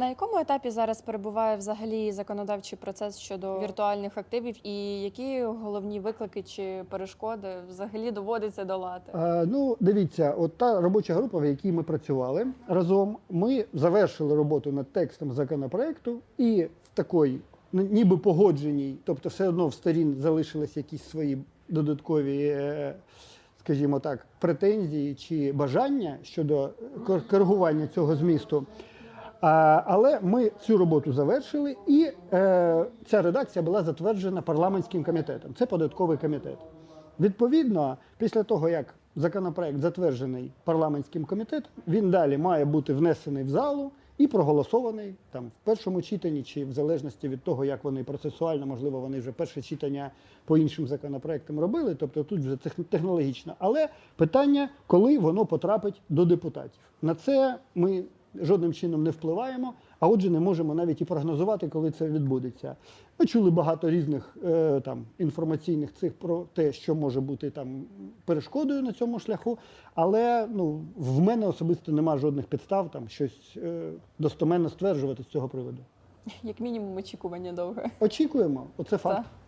На якому етапі зараз перебуває взагалі законодавчий процес щодо віртуальних активів, і які головні виклики чи перешкоди взагалі доводиться долати? Е, Ну, дивіться, от та робоча група, в якій ми працювали разом, ми завершили роботу над текстом законопроекту і в такій ну, ніби погодженій, тобто все одно в сторін залишились якісь свої додаткові, е, скажімо так, претензії чи бажання щодо кор- коригування цього змісту. Але ми цю роботу завершили, і е, ця редакція була затверджена парламентським комітетом. Це податковий комітет. Відповідно, після того, як законопроект затверджений парламентським комітетом, він далі має бути внесений в залу і проголосований там в першому читанні, чи в залежності від того, як вони процесуально, можливо, вони вже перше читання по іншим законопроектам робили. Тобто тут вже технологічно. Але питання, коли воно потрапить до депутатів. На це ми жодним чином не впливаємо, а отже, не можемо навіть і прогнозувати, коли це відбудеться. Ми чули багато різних е, там інформаційних цих про те, що може бути там перешкодою на цьому шляху. Але ну в мене особисто немає жодних підстав там щось е, достоменно стверджувати з цього приводу. Як мінімум, очікування довге. Очікуємо, оце факт. Так.